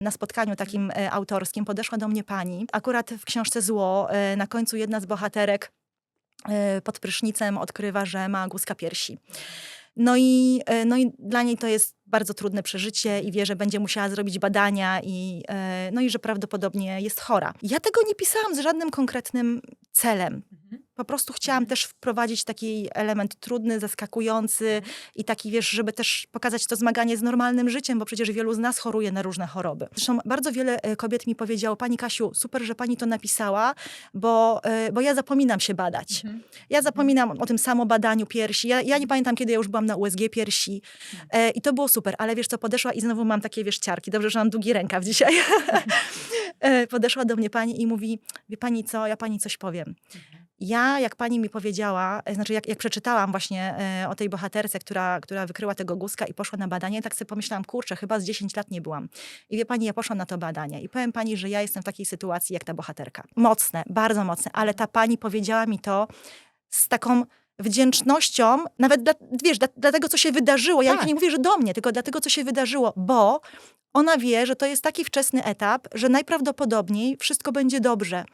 Na spotkaniu takim e, autorskim podeszła do mnie pani. Akurat w książce Zło e, na końcu jedna z bohaterek e, pod prysznicem odkrywa, że ma guska piersi. No i, no i dla niej to jest bardzo trudne przeżycie i wie, że będzie musiała zrobić badania i, no i że prawdopodobnie jest chora. Ja tego nie pisałam z żadnym konkretnym celem. Po prostu chciałam też wprowadzić taki element trudny, zaskakujący i taki, wiesz, żeby też pokazać to zmaganie z normalnym życiem, bo przecież wielu z nas choruje na różne choroby. Zresztą bardzo wiele e, kobiet mi powiedziało, pani Kasiu, super, że pani to napisała, bo, e, bo ja zapominam się badać. Ja zapominam o tym samobadaniu piersi. Ja, ja nie pamiętam, kiedy ja już byłam na USG piersi e, i to było super, ale wiesz co, podeszła i znowu mam takie, wiesz, ciarki. Dobrze, że mam długi rękaw dzisiaj. Podeszła do mnie pani i mówi, wie pani co, ja pani coś powiem. Ja, jak pani mi powiedziała, e, znaczy jak, jak przeczytałam właśnie e, o tej bohaterce, która, która wykryła tego guska i poszła na badanie, tak sobie pomyślałam, kurczę, chyba z 10 lat nie byłam. I wie pani, ja poszłam na to badanie i powiem pani, że ja jestem w takiej sytuacji jak ta bohaterka. Mocne, bardzo mocne, ale ta pani powiedziała mi to z taką wdzięcznością, nawet dla, wiesz, dla, dla tego, co się wydarzyło. Ja Tak. nie mówię, że do mnie, tylko dlatego, co się wydarzyło, bo ona wie, że to jest taki wczesny etap, że najprawdopodobniej wszystko będzie dobrze.